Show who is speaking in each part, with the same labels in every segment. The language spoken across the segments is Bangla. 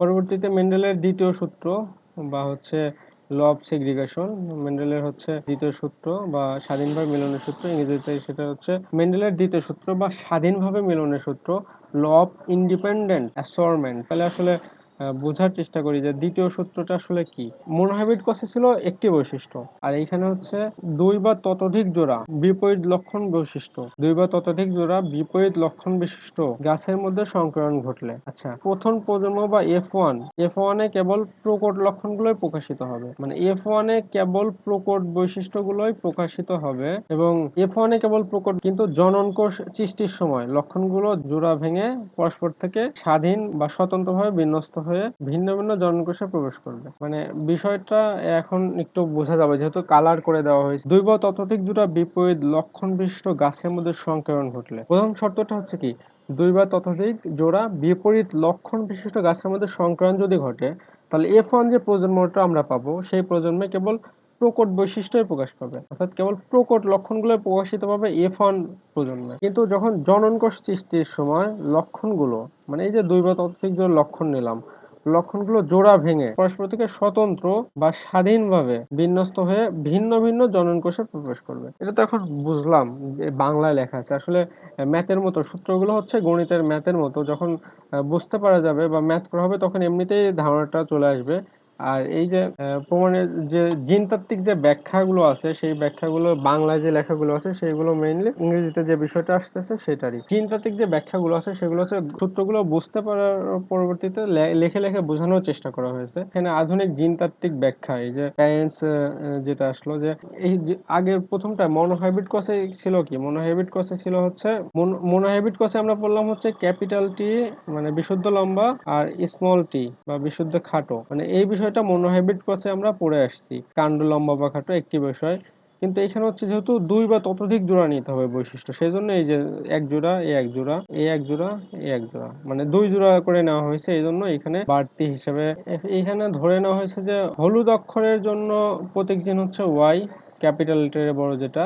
Speaker 1: পরবর্তীতে মেন্ডেলের দ্বিতীয় সূত্র বা হচ্ছে ল অফ সেগ্রিগেশন মেন্ডেলের হচ্ছে দ্বিতীয় সূত্র বা স্বাধীনভাবে মিলনের সূত্র, ইংরেজিতে সেটা হচ্ছে মেন্ডেলের দ্বিতীয় সূত্র বা স্বাধীনভাবে মিলনের সূত্র ল অফ ইন্ডিপেন্ডেন্ট অ্যাসরমেন্ট তাহলে আসলে বোঝার চেষ্টা করি যে দ্বিতীয় সূত্রটা আসলে কি। মোনোহাইব্রিড কষে ছিল একটি বৈশিষ্ট্য, আর এইখানে হচ্ছে দুই বা ততোধিক জোড়া বিপরীত লক্ষণ বৈশিষ্ট্য। দুই বা ততোধিক জোড়া বিপরীত লক্ষণ বিশিষ্ট গাছের মধ্যে সংকরণ ঘটলে। আচ্ছা প্রথম প্রজন্ম বা এফ ওয়ান এফ ওয়ানে কেবল প্রকট লক্ষণগুলোই প্রকাশিত হবে। মানে এফ ওয়ানে কেবল প্রকট বৈশিষ্ট্যগুলোই প্রকাশিত হবে এবং এফ ওয়ানে কেবল প্রকট, কিন্তু জনন কোষ সৃষ্টির সময় লক্ষণগুলো জোড়া ভেঙে পরস্পর থেকে স্বাধীন বা স্বতন্ত্রভাবে বিন্যস্ত হয়ে ভিন্ন ভিন্ন জনন কোষে প্রবেশ করবে। মানে বিষয়টা এখন একটু বোঝা যাবে, যেহেতু কালার করে দেওয়া হয়েছে। দুই বা ততোধিক জোড়া বিপরীত লক্ষণ বিশিষ্ট গাছের মধ্যে সংকরণ ঘটলে। প্রথম শর্তটা হচ্ছে কি? দুই বা ততোধিক জোড়া বিপরীত লক্ষণ বিশিষ্ট গাছের মধ্যে সংকরণ যদি ঘটে, তাহলে এফ ওয়ান যে প্রজন্মটা আমরা পাবো, সেই প্রজন্মে কেবল প্রকট বৈশিষ্ট্যই প্রকাশ পাবে। অর্থাৎ কেবল প্রকট লক্ষণগুলো প্রকাশিত পাবে এফ ওয়ান প্রজন্মে। কিন্তু যখন জনন কোষ সৃষ্টির সময় লক্ষণগুলো মানে এই যে দুই বা ততোধিক জোড়া লক্ষণ নিলাম লক্ষণগুলো জোড়া ভেঙে পরস্পর থেকে স্বতন্ত্র বা স্বাধীনভাবে বিন্যস্ত হয়ে ভিন্ন ভিন্ন জনন কোষে প্রবেশ করবে। এটা তো এখন বুঝলাম যে বাংলায় লেখা আছে। আসলে ম্যাথের মতো, সূত্রগুলো হচ্ছে গণিতের ম্যাথের মতো। যখন বুঝতে পারা যাবে বা ম্যাথ করা হবে, তখন এমনিতেই ধারণাটা চলে আসবে আর এই যে প্রমাণের যে জিনতাত্ত্বিক যে ব্যাখ্যাগুলো আছে, সেই ব্যাখ্যাগুলো বাংলায় যে লেখাগুলো আছে সেগুলো মেইনলি ইংরেজিতে যে বিষয়টা আসতেছে সেটারই। জিনতাত্ত্বিক যে ব্যাখ্যাগুলো আছে, সেগুলো হচ্ছে সূত্রগুলো বুঝতে পারার পরবর্তীতে লিখে লিখে বোঝানোর চেষ্টা করা হয়েছে। এখানে আধুনিক জিনতাত্ত্বিক ব্যাখ্যা, এই যে প্যারেন্টস যেটা আসলো যে, এই যে আগের প্রথমটা মনোহাইব্রিড কসে ছিল কি? মনোহাইব্রিড কসে ছিল হচ্ছে মনোহাইব্রিড কসে আমরা বললাম হচ্ছে ক্যাপিটাল টি মানে বিশুদ্ধ লম্বা আর স্মল টি বা বিশুদ্ধ খাটো। মানে এই বিষয়টা মনোহাইব্রিড কসে আমরা পড়ে আসছি। কাণ্ড লম্বা বা খাটো একটি বিষয়। কিন্তু এখানে হচ্ছে যেহেতু দুই বা ততোধিক জোড়া নিতে হবে বৈশিষ্ট্য। সেই জন্য এই যে এক জোড়া, এ এক জোড়া, এ এক জোড়া, এ এক জোড়া। মানে দুই জোড়া করে নেওয়া হয়েছে। এই জন্য এখানে বাড়তি হিসেবে এখানে ধরে নেওয়া হয়েছে যে হলুদ অক্ষরের জন্য প্রতীক চিহ্ন হচ্ছে ওয়াই ক্যাপিটাল লেটারে বড় যেটা।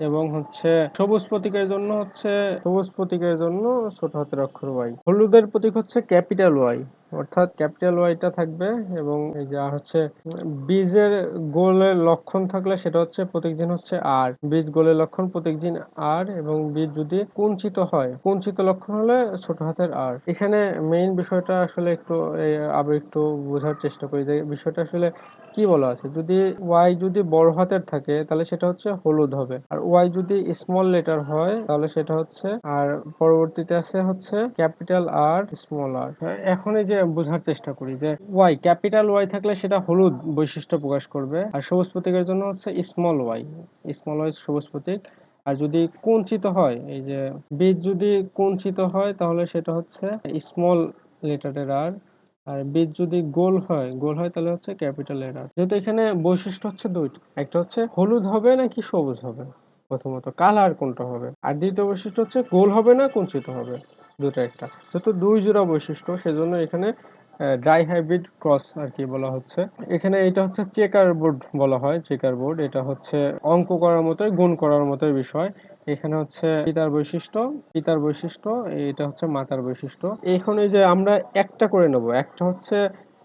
Speaker 1: এবং হচ্ছে সবুজ প্রতীকের জন্য হচ্ছে, সবুজ প্রতীকের জন্য ছোট হাতের অক্ষর ওয়াই হলুদের প্রতীক হচ্ছে ক্যাপিটাল ওয়াই অর্থাৎ ক্যাপিটাল ওয়াইটা থাকবে এবং এই যে হচ্ছে বীজের গোলের লক্ষণ থাকলে সেটা হচ্ছে প্রতীক হচ্ছে আর বীজ গোলের লক্ষণ প্রতীক আর এবং বীজ যদি কুঞ্চিত হয়, কুঞ্চিত লক্ষণ হলে ছোট হাতের আর এখানে মেইন বিষয়টা আসলে একটু আবার একটু বোঝার চেষ্টা করি যে বিষয়টা আসলে কি বলা আছে। যদি ওয়াই যদি বড় হাতের থাকে, তাহলে সেটা হচ্ছে হলুদ হবে। আর ওয়াই যদি স্মল লেটার হয়, তাহলে সেটা হচ্ছে, আর পরবর্তীতে আছে হচ্ছে ক্যাপিটাল আর স্মল আর এখন এই যে বোঝার চেষ্টা করি যে ওয়াই ক্যাপিটাল ওয়াই থাকলে সেটা হলুদ বৈশিষ্ট্য প্রকাশ করবে। আর সবুজ প্রতীকের জন্য হচ্ছে স্মল ওয়াই স্মল ওয়াই সবুজ প্রতীক। আর যদি কুঞ্চিত হয়, এই যে বীজ যদি কুঞ্চিত হয়, তাহলে সেটা হচ্ছে স্মল লেটারের আর আর বীজ যদি গোল হয় গোল হয় তাহলে হচ্ছে ক্যাপিটাল এর যেহেতু এখানে বৈশিষ্ট্য হচ্ছে দুইটা, একটা হচ্ছে হলুদ হবে নাকি সবুজ হবে? প্রথমত কালার কোনটা হবে? আর দ্বিতীয় বৈশিষ্ট্য হচ্ছে গোল হবে না কুঞ্চিত হবে? দুটো একটা। যেহেতু দুই জোড়া বৈশিষ্ট্য, সেজন্য এখানে ড্রাই হাইব্রিড ক্রস আর কি বলা হচ্ছে। এখানে এটা হচ্ছে চেকার বোর্ড বলা হয় চেকার বোর্ড এটা হচ্ছে অঙ্ক করার মতোই, গুণ করার মতোই বিষয়। এখানে হচ্ছে পিতার বৈশিষ্ট্য পিতার বৈশিষ্ট্য, এটা হচ্ছে মাতার বৈশিষ্ট্য। এখন এই যে আমরা একটা করে নেব, একটা হচ্ছে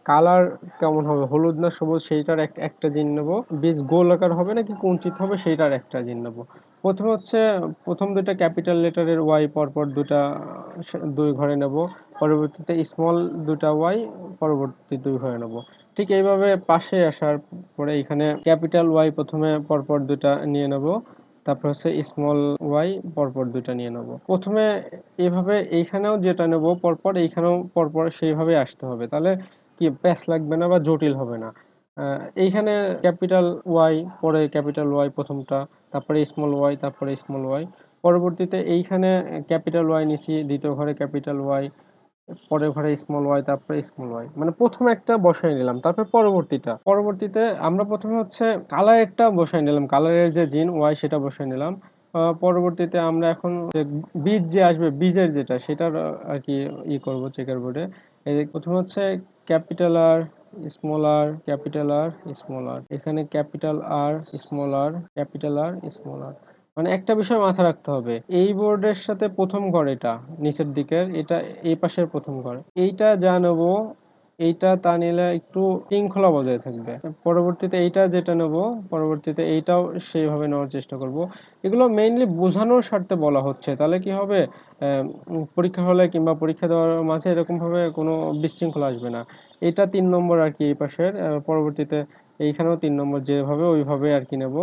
Speaker 1: কালার কেমন হবে? হলুদ না সবুজ সেইটার এক- একটা জিন নেব। বীজ গোলাকার হবে নাকি কুঞ্চিত হবে সেইটার একটা জিন নেব। প্রথমে হচ্ছে, প্রথম দুইটা ক্যাপিটাল লেটারের ওয়াই পরপর দুটা দুই ঘরে নেব। পরবর্তীতে স্মল দুটা ওয়াই পরবর্তী দুই ঘরে নেব। ঠিক এইভাবে পাশে আসার পরে এখানে ক্যাপিটাল ওয়াই প্রথমে পরপর দুটা নিয়ে নেব। তারপর হচ্ছে স্মল ওয়াই পরপর দুইটা নিয়ে নেব। প্রথমে এভাবে এইখানেও যেটা নেব, পরপর এইখানেও পরপর সেইভাবে আসতে হবে। তাহলে কি প্যাচ লাগবে না বা জটিল হবে না। এইখানে ক্যাপিটাল ওয়াই, পরে ক্যাপিটাল ওয়াই প্রথমটা, তারপরে স্মল ওয়াই, তারপরে স্মল ওয়াই। পরবর্তীতে এইখানে ক্যাপিটাল ওয়াই নিছি দ্বিতীয় ঘরে ক্যাপিটাল ওয়াই পরের ঘরে স্মল ওয়াই, তারপরে স্মল ওয়াই। মানে প্রথমে একটা বসাই নিলাম, তারপর পরবর্তীটা। পরবর্তীতে আমরা প্রথমে হচ্ছে কালারেরটা বসাই নিলাম কালারের যে জিন ওয়াই সেটা বসাই নিলাম। পরবর্তীতে আমরা এখন বীজ যে আসবে, বীজের যেটা, সেটার আর কি ই করব চেকার বোর্ডে এই প্রথমে হচ্ছে ক্যাপিটাল আর স্মল আর ক্যাপিটাল আর স্মল আর এখানে ক্যাপিটাল আর স্মল আর ক্যাপিটাল আর স্মল আর মানে একটা বিষয় মাথায় রাখতে হবে, এই বোর্ডের সাথে প্রথম ঘর এটা, নিচের দিকের, এটা এই পাশের প্রথম ঘর। এইটা যা এইটা তা নিলে একটু শৃঙ্খলা বজায় থাকবে। পরবর্তীতে এইটা যেটা নেব, পরবর্তীতে এইটাও সেইভাবে নেওয়ার চেষ্টা করব। এগুলো মেইনলি বোঝানোর স্বার্থে বলা হচ্ছে। তাহলে কি হবে? পরীক্ষা হলে কিংবা পরীক্ষা দেওয়ার মাঝে এরকম ভাবে কোনো বিশৃঙ্খলা আসবে না। এটা তিন নম্বর আর কি এই পাশের। পরবর্তীতে এইখানেও তিন নম্বর যেভাবে ওইভাবে আর কি নেব।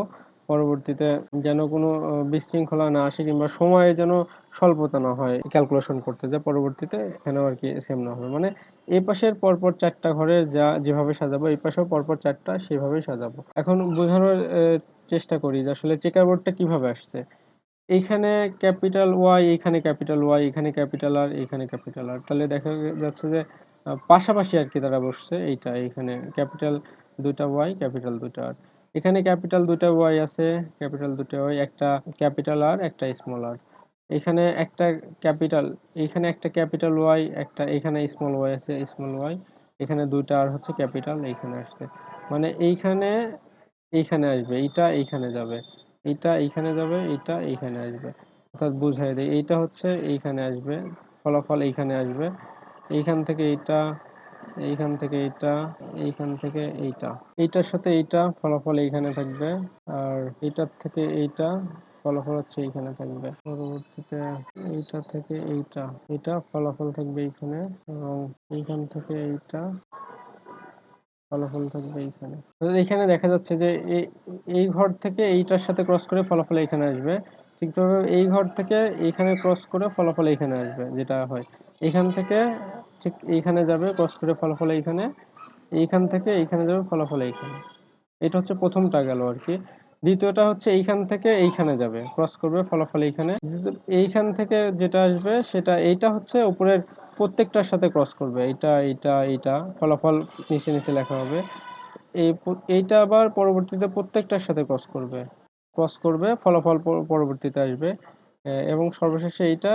Speaker 1: পরবর্তীতে যেন কোনো বিশৃঙ্খলা না আসে কিংবা সময়ে যেন স্বল্পতা না হয় ক্যালকুলেশন করতে যে পরবর্তীতে এখানেও আর কি সেম না হবে। মানে এই পাশের পরপর চারটা ঘরে যা যেভাবে সাজাবো, এই পাশেও পরপর চারটা সেভাবেই সাজাবো। এখন বোঝানোর চেষ্টা করি যে আসলে চেকার বোর্ডটা কীভাবে আসছে। এইখানে ক্যাপিটাল ওয়াই এখানে ক্যাপিটাল ওয়াই এখানে ক্যাপিটাল আর এখানে ক্যাপিটাল আর তাহলে দেখা যাচ্ছে যে পাশাপাশি আর কি তারা বসছে, এইটা এখানে ক্যাপিটাল দুইটা ওয়াই ক্যাপিটাল দুইটা আর এখানে ক্যাপিটাল দুইটা ওয়াই আছে, ক্যাপিটাল দুইটা ওয়াই, একটা ক্যাপিটাল আর, একটা স্মল আর। এখানে একটা ক্যাপিটাল, এখানে একটা ক্যাপিটাল ওয়াই, একটা এখানে স্মল ওয়াই আছে, স্মল ওয়াই। এখানে দুইটা আর হচ্ছে ক্যাপিটাল, এইখানে আসছে। মানে এইখানে এইখানে আসবে, এইটা এইখানে যাবে, এইটা এইখানে যাবে, এইটা এইখানে আসবে। অর্থাৎ বুঝাই দেয় এইটা হচ্ছে এইখানে আসবে, ফলাফল এইখানে আসবে, এইখান থেকে এইটা এইখান থেকে এইটা, এইখান থেকে এইটা। এইটার সাথে এইটা ফলাফল এইখানে থাকবে, আর এইটার থেকে এইটা ফলাফল হচ্ছে এইখানে থাকবে। পরবর্তীতে এইটা থেকে এইটা এটা ফলাফল থাকবে এইখানে, এবং এইখান থেকে এইটা ফলাফল থাকবে এইখানে। তো এখানে দেখা যাচ্ছে যে এই ঘর থেকে এইটার সাথে ক্রস করে ফলাফল এখানে আসবে। ঠিক এই ঘর থেকে এইখানে ক্রস করে ফলাফল এইখানে আসবে, যেটা হয়। এখান থেকে ঠিক এইখানে যাবে ক্রস করে ফলাফল এইখানে। এইখান থেকে এইখানে যাবে, ফলাফল এইখানে। এটা হচ্ছে প্রথমটা গেল আর কি। দ্বিতীয়টা হচ্ছে এইখান থেকে এইখানে যাবে ক্রস করবে, ফলাফল এইখানে। এইখান থেকে যেটা আসবে সেটা, এইটা হচ্ছে উপরের প্রত্যেকটার সাথে ক্রস করবে। এইটা এইটা এইটা, ফলাফল নিচে নিচে লেখা হবে। এই এইটা আবার পরবর্তীতে প্রত্যেকটার সাথে ক্রস করবে। ক্রস করবে, ফলাফল পরবর্তীতে আসবে। এবং সর্বশেষে এইটা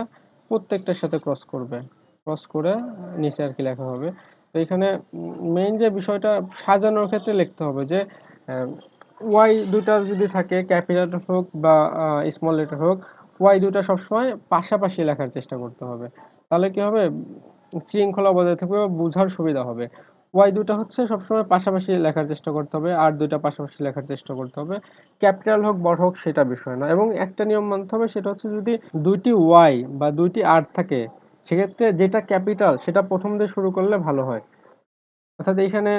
Speaker 1: প্রত্যেকটার সাথে ক্রস করবে। ক্রস করে নিচে আর কি লেখা হবে। তো এখানে মেইন যে বিষয়টা সাজানোর ক্ষেত্রে লিখতে হবে যে ওয়াই দুটা যদি থাকে ক্যাপিটাল হোক বা স্মল লেটার হোক ওয়াই দুটা সবসময় পাশাপাশি লেখার চেষ্টা করতে হবে। তাহলে কি হবে? শৃঙ্খলা বজায় থাকবে বোঝার সুবিধা হবে। ওয়াই দুটা হচ্ছে সবসময় পাশাপাশি লেখার চেষ্টা করতে হবে, আর দুইটা পাশাপাশি লেখার চেষ্টা করতে হবে। ক্যাপিটাল হোক, বড় হোক, সেটা বিষয় না। এবং একটা নিয়ম মানতে হবে, সেটা হচ্ছে যদি দুইটি ওয়াই বা দুইটি আর থাকে সেক্ষেত্রে যেটা ক্যাপিটাল সেটা প্রথম দিয়ে শুরু করলে ভালো হয়। অর্থাৎ এইখানে,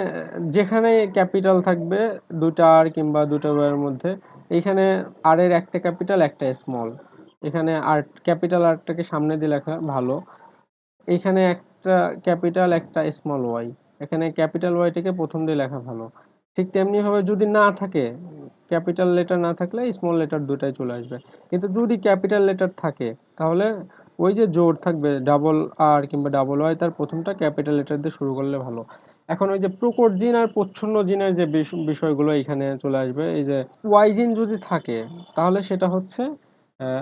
Speaker 1: যেখানে ক্যাপিটাল থাকবে দুটা আর কিংবা দুটা ওয়ের মধ্যে, এইখানে আর এর একটা ক্যাপিটাল একটা স্মল এখানে আর ক্যাপিটাল আরটাকে সামনে দিয়ে লেখা ভালো। এখানে একটা ক্যাপিটাল একটা স্মল ওয়াই এখানে ক্যাপিটাল ওয়াইটাকে প্রথম দিয়ে লেখা ভালো। ঠিক তেমনি ভাবে যদি না থাকে ক্যাপিটাল লেটার না থাকলে স্মল লেটার দুটাই চলে আসবে। কিন্তু যদি ক্যাপিটাল লেটার থাকে, তাহলে ওই যে জোর থাকবে ডাবল আর কিংবা ডাবল ওয়াই তার প্রথমটা ক্যাপিটাল লেটার দিয়ে শুরু করলে ভালো। এখন ওই যে প্রকট জিন আর প্রচ্ছন্ন জিনের যে বিষ- বিষয়গুলো এখানে চলে আসবে, এই যে ওয়াই জিন যদি থাকে, তাহলে সেটা হচ্ছে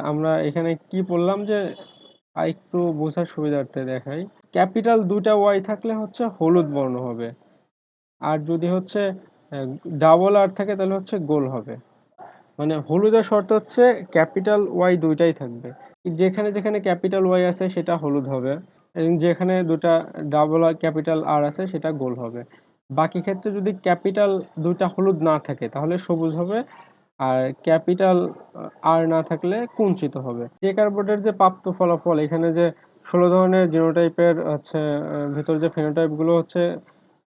Speaker 1: আমরা এখানে কি বললাম যে একটু বোঝার সুবিধার্থে দেখাই। ক্যাপিটাল দুটা ওয়াই থাকলে হচ্ছে হলুদ বর্ণ হবে। আর যদি হচ্ছে ডাবল আর থাকে, তাহলে হচ্ছে গোল হবে। মানে হলুদের শর্ত হচ্ছে ক্যাপিটাল ওয়াই দুইটাই থাকবে। যেখানে যেখানে ক্যাপিটাল ওয়াই আছে সেটা হলুদ হবে এবং যেখানে দুটা ডাবল আর ক্যাপিটাল আর আছে সেটা গোল হবে। বাকি ক্ষেত্রে যদি ক্যাপিটাল দুইটা হলুদ না থাকে তাহলে সবুজ হবে আর ক্যাপিটাল আর না থাকলে কুঞ্চিত হবে। চেকার বোর্ডের যে প্রাপ্ত ফলাফল, এখানে যে ষোলো ধরনের জিনোটাইপের হচ্ছে ভিতর যে ফেনোটাইপগুলো হচ্ছে,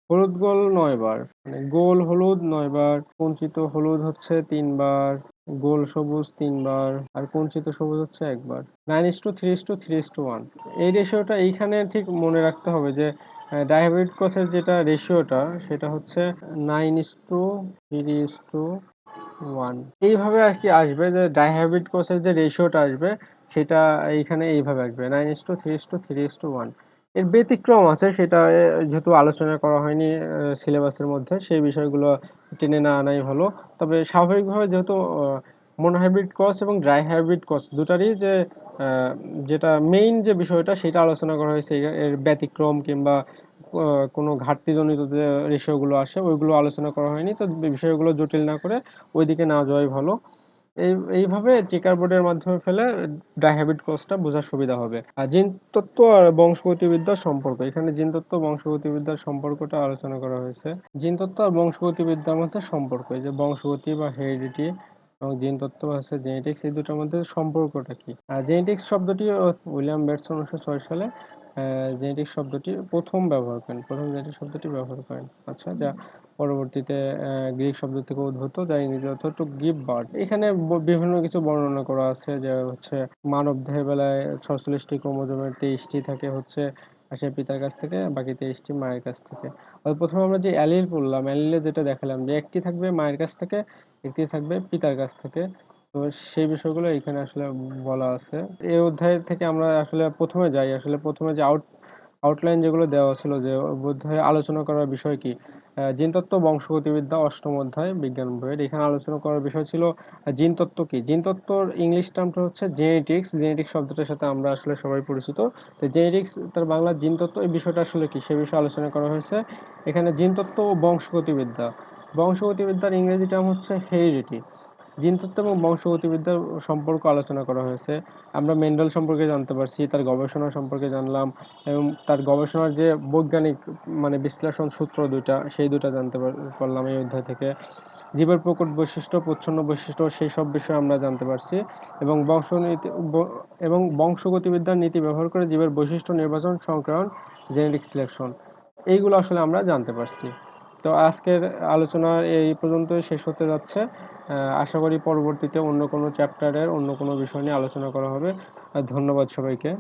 Speaker 1: হলুদ গোল নয় বার মানে গোল হলুদ নয় বার কুঞ্চিত হলুদ হচ্ছে তিনবার গোল সবুজ তিনবার, আর কুঞ্চিত সবুজ হচ্ছে একবার। Nine is to three is to three is to one এই রেশিওটা এইখানে ঠিক মনে রাখতে হবে যে ডায়াবেটিক কোষের যেটা রেশিওটা সেটা হচ্ছে nine is to three is to one এইভাবে আর কি আসবে যে ডাইহাইব্রিড কোষের যে রেশিওটা আসবে, সেটা এইখানে এইভাবে আসবে। Nine is to three is to three is to ওয়ানের ব্যতিক্রম আছে, সেটা যেহেতু আলোচনা করা হয়নি সিলেবাসের মধ্যে, সেই বিষয়গুলো টেনে না আনাই ভালো। তবে স্বাভাবিকভাবে যেহেতু মনোহাইব্রিড কস এবং ড্রাই হাইব্রিড কস দুটারই যে যেটা মেইন যে বিষয়টা সেটা আলোচনা করা হয়েছে এর ব্যতিক্রম কিংবা কোনো ঘাটতিজনিত যে রেশিওগুলো আসে ওইগুলো আলোচনা করা হয়নি। তো বিষয়গুলো জটিল না করে ওইদিকে না যাওয়াই ভালো। এই, এইভাবে চেকার বোর্ডের মাধ্যমে ফেলে ডাইহাবিট কোর্সটা বোঝার সুবিধা হবে। আর জিন তত্ত্ব আর বংশগতিবিদ্যার সম্পর্ক, এখানে জিন তত্ত্ব, বংশগতিবিদ্যার সম্পর্কটা আলোচনা করা হয়েছে। জিন তত্ত্ব আর বংশগতিবিদ্যার মধ্যে সম্পর্ক, এই যে বংশগতি বা হেরিডিটি এবং জিন তত্ত্ব আছে জেনেটিক্স এই দুটোর মধ্যে সম্পর্কটা কি? আর জেনেটিক্স শব্দটি উইলিয়াম বেটসন উনিশশো ছয় সালে জেনেটিক্স শব্দটি প্রথম ব্যবহার করেন, প্রথম জেনেটিক শব্দটি ব্যবহার করেন। আচ্ছা যা পরবর্তীতে গ্রিক শব্দ থেকে উদ্ভূত, যা ইংরেজি অর্থ টু গিভ বার্থ। এখানে বিভিন্ন কিছু বর্ণনা করা আছে, যে হচ্ছে মানব দেহের বেলায় ছচল্লিশটি ক্রোমোজোমের তেইশটি থাকে হচ্ছে আসে পিতার কাছ থেকে, বাকি তেইশটি মায়ের কাছ থেকে। প্রথমে আমরা যে অ্যালিল পড়লাম, অ্যালিলে যেটা দেখালাম যে একটি থাকবে মায়ের কাছ থেকে, একটি থাকবে পিতার কাছ থেকে। তো সেই বিষয়গুলো এখানে আসলে বলা আছে। এই অধ্যায় থেকে আমরা আসলে প্রথমে যাই। আসলে প্রথমে যে আউট আউটলাইন যেগুলো দেওয়া ছিল যে অধ্যায়ে আলোচনা করার বিষয় কি? জিনতত্ত্ব, বংশগতিবিদ্যা, অষ্টম অধ্যায়, বিজ্ঞান বইয়ের এখানে আলোচনা করার বিষয় ছিল জিনতত্ত্ব কি? জিনতত্ত্বর ইংলিশ টার্মটা হচ্ছে জেনেটিক্স জেনেটিক্স শব্দটার সাথে আমরা আসলে সবাই পরিচিত। তো জেনেটিক্স তার বাংলা জিনতত্ত্ব এই বিষয়টা আসলে কি? সে বিষয়ে আলোচনা করা হয়েছে। এখানে জিনতত্ত্ব ও বংশগতিবিদ্যা। বংশগতিবিদ্যার ইংরেজি টার্ম হচ্ছে হেরিডিটি জিনতত্ত্ব এবং বংশগতিবিদ্যার সম্পর্ক আলোচনা করা হয়েছে। আমরা মেন্ডেল সম্পর্কে জানতে পারছি, তার গবেষণা সম্পর্কে জানলাম এবং তার গবেষণার যে বৈজ্ঞানিক মানে বিশ্লেষণ সূত্র দুইটা, সেই দুটা জানতে পারলাম এই অধ্যায় থেকে। জীবের প্রকট বৈশিষ্ট্য, প্রচ্ছন্ন বৈশিষ্ট্য, সেই সব বিষয়ে আমরা জানতে পারছি এবং বংশনীতি ব- এবং বংশগতিবিদ্যার নীতি ব্যবহার করে জীবের বৈশিষ্ট্য নির্বাচন সংক্রায়ন জেনেটিক সিলেকশন, এইগুলো আসলে আমরা জানতে পারছি। তো আজকের আলোচনা এই পর্যন্তই, শেষ হতে যাচ্ছে। আশা করি পরবর্তীতে অন্য কোনো চ্যাপ্টারের অন্য কোনো বিষয় নিয়ে আলোচনা করা হবে। ধন্যবাদ সবাইকে।